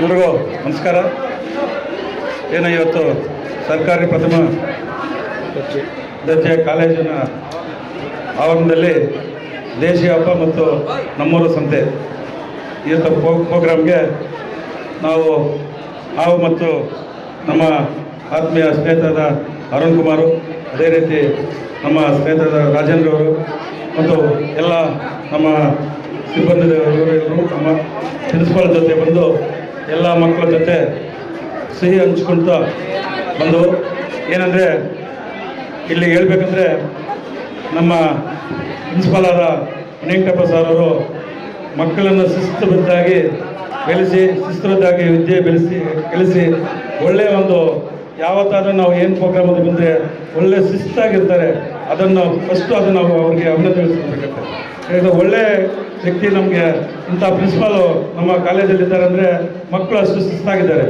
ಎಲ್ರಿಗೂ ನಮಸ್ಕಾರ. ಏನು ಇವತ್ತು ಸರ್ಕಾರಿ ಪ್ರಥಮ ದರ್ಜೆ ಕಾಲೇಜಿನ ಆವರಣದಲ್ಲಿ ದೇಶೀಯ ಹಬ್ಬ ಮತ್ತು ನಮ್ಮೂರು ಸಂತೆ. ಈ ಪ್ರೋಗ್ರಾಮ್ಗೆ ನಾವು ನಾವು ಮತ್ತು ನಮ್ಮ ಆತ್ಮೀಯ ಸ್ನೇಹಿತರಾದ ಅರುಣ್ ಕುಮಾರು, ಅದೇ ರೀತಿ ನಮ್ಮ ಸ್ನೇಹಿತರಾದ ರಾಜೇಂದ್ರ ಅವರು ಮತ್ತು ಎಲ್ಲ ನಮ್ಮ ಸಿಬ್ಬಂದಿದವರು ನಮ್ಮ ಪ್ರಿನ್ಸಿಪಾಲ್ ಜೊತೆ ಬಂದು ಎಲ್ಲ ಮಕ್ಕಳ ಜೊತೆ ಸಿಹಿ ಹಂಚ್ಕೊಳ್ತಾ ಬಂದು, ಏನಂದರೆ ಇಲ್ಲಿ ಹೇಳ್ಬೇಕಂದ್ರೆ ನಮ್ಮ ಪ್ರಿನ್ಸಿಪಾಲ್ ಆದ ವೆಂಕಟಪ್ಪ ಸರ್ ಅವರು ಮಕ್ಕಳನ್ನು ಶಿಸ್ತುಬದ್ಧಾಗಿ ಬೆಳೆಸಿ ಶಿಸ್ತುಬದ್ಧಾಗಿ ವಿದ್ಯೆ ಬೆಳೆಸಿ ಕಲಿಸಿ ಒಳ್ಳೆಯ ಒಂದು ಯಾವತ್ತಾದರೂ ನಾವು ಏನು ಪ್ರೋಗ್ರಾಮ್ ಅಂತ ಬಂದರೆ ಒಳ್ಳೆ ಶಿಸ್ತಾಗಿರ್ತಾರೆ. ಅದನ್ನು ಫಸ್ಟು ಅದನ್ನು ನಾವು ಅವ್ರಿಗೆ ತಿಳಿಸ್ಕೊಳ್ಬೇಕಾಗತ್ತೆ ಇದು ಒಳ್ಳೆ ವ್ಯಕ್ತಿ ನಮಗೆ ಇಂಥ ಪ್ರಿನ್ಸಿಪಾಲು ನಮ್ಮ ಕಾಲೇಜಲ್ಲಿ ಇದ್ದಾರೆ ಅಂದರೆ ಮಕ್ಕಳು ಅಷ್ಟು ಸುಸ್ತಾಗಿದ್ದಾರೆ.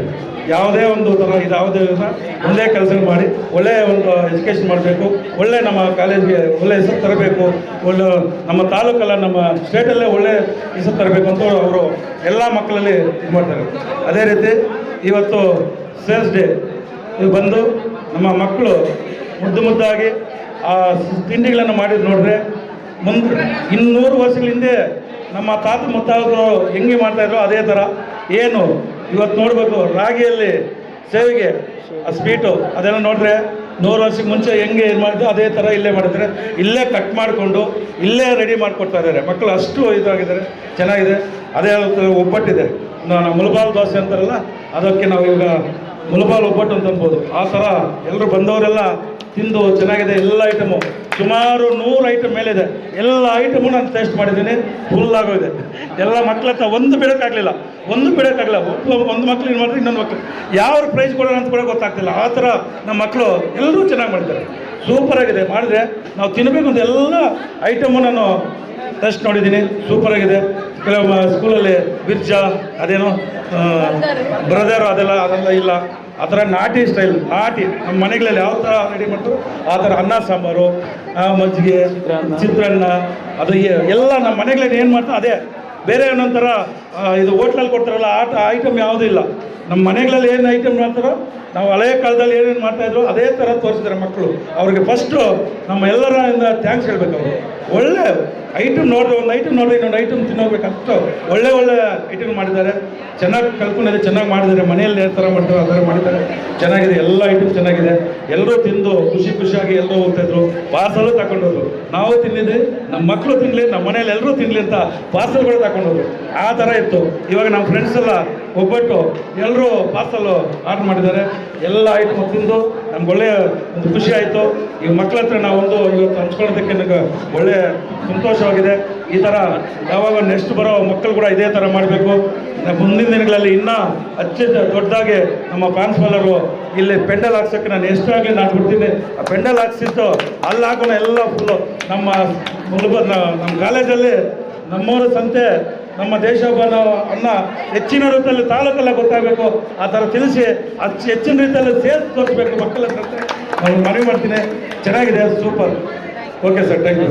ಯಾವುದೇ ಒಂದು ಥರ ಇದಾವುದೇ ಯಾವುದೇ ಒಂದೇ ಕೆಲಸ ಮಾಡಿ ಒಳ್ಳೆಯ ಒಂದು ಎಜುಕೇಷನ್ ಮಾಡಬೇಕು, ಒಳ್ಳೆ ನಮ್ಮ ಕಾಲೇಜ್ಗೆ ಒಳ್ಳೆ ಹೆಸರು ತರಬೇಕು, ಒಳ್ಳೆ ನಮ್ಮ ತಾಲೂಕಲ್ಲ, ನಮ್ಮ ಸ್ಟೇಟಲ್ಲೇ ಒಳ್ಳೆ ಹೆಸರು ತರಬೇಕು ಅಂತ ಅವರು ಎಲ್ಲ ಮಕ್ಕಳಲ್ಲಿ ಇದು ಮಾಡ್ತಾರೆ. ಅದೇ ರೀತಿ ಇವತ್ತು ಸೇಲ್ಸ್ ಡೇ ಬಂದು ನಮ್ಮ ಮಕ್ಕಳು ಮುದ್ದು ಮುದ್ದಾಗಿ ಆ ತಿಂಡಿಗಳನ್ನು ಮಾಡಿದ್ ನೋಡಿದ್ರೆ ಮುಂದೆ ಇನ್ನೂರು ವರ್ಷಗಳ ಹಿಂದೆ ನಮ್ಮ ತಾತ ಮುತ್ತಾದರು ಹೆಂಗೆ ಮಾಡ್ತಾಯಿದ್ರು ಅದೇ ಥರ ಏನು? ಇವತ್ತು ನೋಡಬೇಕು, ರಾಗಿಯಲ್ಲಿ ಸೇವಿಗೆ, ಆ ಸ್ವೀಟು ಅದೆಲ್ಲ ನೋಡಿದ್ರೆ ನೂರು ವರ್ಷಕ್ಕೆ ಮುಂಚೆ ಹೆಂಗೆ ಏನು ಮಾಡಿದ್ರು ಅದೇ ಥರ ಇಲ್ಲೇ ಮಾಡಿದ್ರೆ. ಇಲ್ಲೇ ಕಟ್ ಮಾಡಿಕೊಂಡು ಇಲ್ಲೇ ರೆಡಿ ಮಾಡಿಕೊಡ್ತಾ ಇದ್ದಾರೆ. ಮಕ್ಕಳು ಅಷ್ಟು ಇದಾಗಿದ್ದಾರೆ, ಚೆನ್ನಾಗಿದೆ. ಅದೇ ಒಬ್ಬಟ್ಟಿದೆ. ನಾನು ಮುಲ್ಬಾಲ್ ದೋಸೆ ಅಂತಾರಲ್ಲ, ಅದಕ್ಕೆ ನಾವು ಈಗ ಮುಳಬಾಲ್ ಒಬ್ಬಟ್ಟು ಅಂತ ಅನ್ಬೋದು. ಆ ಥರ ಎಲ್ಲರೂ ಬಂದವರೆಲ್ಲ ತಿಂದು ಚೆನ್ನಾಗಿದೆ ಎಲ್ಲ ಐಟಮು ಸುಮಾರು ನೂರು ಐಟಮ್ ಮೇಲಿದೆ. ಎಲ್ಲ ಐಟಮು ನಾನು ಟೇಸ್ಟ್ ಮಾಡಿದ್ದೀನಿ. ಫುಲ್ ಆಗೋಗಿದೆ. ಎಲ್ಲ ಮಕ್ಕಳ ಹತ್ರ ಒಂದು ಬಿಡೋಕ್ಕಾಗಲಿಲ್ಲ. ಒಂದು ಬಿಡೋಕ್ಕಾಗಲಿಲ್ಲ. ಒಬ್ಬ ಒಂದು ಮಕ್ಳು ಏನು ಮಾಡಿದ್ರೆ ಇನ್ನೊಂದು ಮಕ್ಳು. ಯಾವ ಪ್ರೈಸ್ ಕೊಡೋಣ ಅಂತ ಕೂಡ ಗೊತ್ತಾಗ್ತಿಲ್ಲ. ಆ ಥರ ನಮ್ಮ ಮಕ್ಕಳು ಎಲ್ಲರೂ ಚೆನ್ನಾಗಿ ಮಾಡಿದ್ದಾರೆ ಸೂಪರ್ ಆಗಿದೆ. ಮಾಡಿದ್ರೆ ನಾವು ತಿನ್ನಬೇಕು ಅಂತ ಎಲ್ಲ ಐಟಮು ನಾನು ಟೆಸ್ಟ್ ನೋಡಿದ್ದೀನಿ. ಸೂಪರ್ ಆಗಿದೆ. ಕೆಲವು ಸ್ಕೂಲಲ್ಲಿ ಬಿರ್ಜಾ ಅದೇನೋ ಬ್ರದರ್ ಅದೆಲ್ಲ ಅದೆಲ್ಲ ಇಲ್ಲ. ಆ ಥರ ನಾಟಿ ಸ್ಟೈಲ್ ನಾಟಿ. ನಮ್ಮ ಮನೆಗಳಲ್ಲಿ ಯಾವ ಥರ ರೆಡಿ ಮಾಡ್ತಾರೋ ಆ ಥರ ಅನ್ನ ಸಾಂಬಾರು ಮಜ್ಜಿಗೆ ಚಿತ್ರಾನ್ನ. ಅದು ಎಲ್ಲ ನಮ್ಮ ಮನೆಗಳಲ್ಲಿ ಏನು ಮಾಡ್ತಾ ಅದೇ. ಬೇರೆ ಏನೊಂಥರ ಇದು ಹೋಟ್ಲಲ್ಲಿ ಕೊಡ್ತಾರಲ್ಲ ಆಟ ಐಟಮ್ ಯಾವುದೂ ಇಲ್ಲ. ನಮ್ಮ ಮನೆಗಳಲ್ಲಿ ಏನು ಐಟಮ್ ಮಾಡ್ತಾರೋ ನಾವು ಹಳೆಯ ಕಾಲದಲ್ಲಿ ಏನೇನು ಮಾಡ್ತಾಯಿದ್ರು ಅದೇ ಥರ ತೋರಿಸಿದ್ದಾರೆ ಮಕ್ಕಳು. ಅವ್ರಿಗೆ ಫಸ್ಟು ನಮ್ಮ ಎಲ್ಲರಿಂದ ಥ್ಯಾಂಕ್ಸ್ ಹೇಳ್ಬೇಕು ಅವರು. ಒಳ್ಳೆ ಐಟಮ್ ನೋಡಿದ್ರೆ ಒಂದು ಐಟಮ್ ನೋಡಿದ್ರೆ ಇನ್ನೊಂದು ಐಟಮ್ ತಿನ್ನೋಗ್ಬೇಕು ಅಷ್ಟು ಒಳ್ಳೆ ಒಳ್ಳೆ ಐಟಮ್ ಮಾಡಿದ್ದಾರೆ. ಚೆನ್ನಾಗಿ ಕಲ್ಕೊಂಡಿದೆ ಚೆನ್ನಾಗಿ ಮಾಡಿದ್ದಾರೆ. ಮನೆಯಲ್ಲಿ ಯಾವ ಥರ ಮಾಡ್ತಾರೆ, ಆ ಥರ ಮಾಡಿದ್ದಾರೆ. ಚೆನ್ನಾಗಿದೆ, ಎಲ್ಲ ಐಟಮ್ ಚೆನ್ನಾಗಿದೆ. ಎಲ್ಲರೂ ತಿಂದು ಖುಷಿ ಖುಷಿಯಾಗಿ ಎಲ್ಲರೂ ಹೋಗ್ತಾಯಿದ್ರು ಪಾರ್ಸಲು ತಗೊಂಡೋದ್ರು ನಾವು ತಿಂದಿದ್ವಿ ನಮ್ಮ ಮಕ್ಕಳು ತಿನ್ನಲಿ ನಮ್ಮ ಮನೇಲಿ ಎಲ್ಲರೂ ತಿನ್ನಲಿ ಅಂತ ಪಾರ್ಸಲ್ಗಳು ತಗೊಂಡೋದ್ರು ಆ ಥರ ಇತ್ತು. ಇವಾಗ ನಮ್ಮ ಫ್ರೆಂಡ್ಸ್ ಎಲ್ಲ ಒಬ್ಬಟ್ಟು ಎಲ್ಲರೂ ಪಾರ್ಸಲ್ ಆರ್ಡರ್ ಮಾಡಿದ್ದಾರೆ. ಎಲ್ಲ ಐಟಮ್ ತಿಂದು ನಮ್ಗೆ ಒಳ್ಳೆಯ ಒಂದು ಖುಷಿ ಆಯಿತು. ಈ ಮಕ್ಕಳ ಹತ್ರ ನಾವೊಂದು ಇವತ್ತು ಹಂಚ್ಕೊಳ್ಳೋದಕ್ಕೆ ನನಗೆ ಒಳ್ಳೆಯ ಸಂತೋಷವಾಗಿದೆ ಈ ಥರ ಯಾವಾಗ ನೆಕ್ಸ್ಟ್ ಬರೋ ಮಕ್ಕಳು ಕೂಡ ಇದೇ ಥರ ಮಾಡಬೇಕು. ಮುಂದಿನ ದಿನಗಳಲ್ಲಿ ಇನ್ನೂ ಅಚ್ಚ ದೊಡ್ಡದಾಗಿ ನಮ್ಮ ಪ್ರಾನ್ಸ್ಪಾಲರು ಇಲ್ಲಿ ಪೆಂಡಲ್ ಹಾಕ್ಸೋಕ್ಕೆ ನಾನು ಎಷ್ಟಾಗಲಿ ನಾನು ಬಿಡ್ತೀನಿ. ಆ ಪೆಂಡಲ್ ಹಾಕ್ಸಿತ್ತು ಅಲ್ಲಿ ಹಾಕೋಣ ಎಲ್ಲ ಫುಲ್ಲು ನಮ್ಮ ನಮ್ಮ ಕಾಲೇಜಲ್ಲಿ ನಮ್ಮವರ ಸಂತೆ, ನಮ್ಮ ದೇಶ ನಾವು ಅನ್ನ ಹೆಚ್ಚಿನ ರೀತಿಯಲ್ಲಿ ತಾಲೂಕಲ್ಲ ಗೊತ್ತಾಗಬೇಕು. ಆ ಥರ ತಿಳಿಸಿ ಅಚ್ಚ ಹೆಚ್ಚಿನ ರೀತಿಯಲ್ಲಿ ಸೇರ್ಸಿ ತೋರಿಸ್ಬೇಕು ಮಕ್ಕಳ ಸಂತೆ. ನಾನು ಮನವಿ ಮಾಡ್ತೀನಿ. ಚೆನ್ನಾಗಿದೆ. Super. Okay sir thank you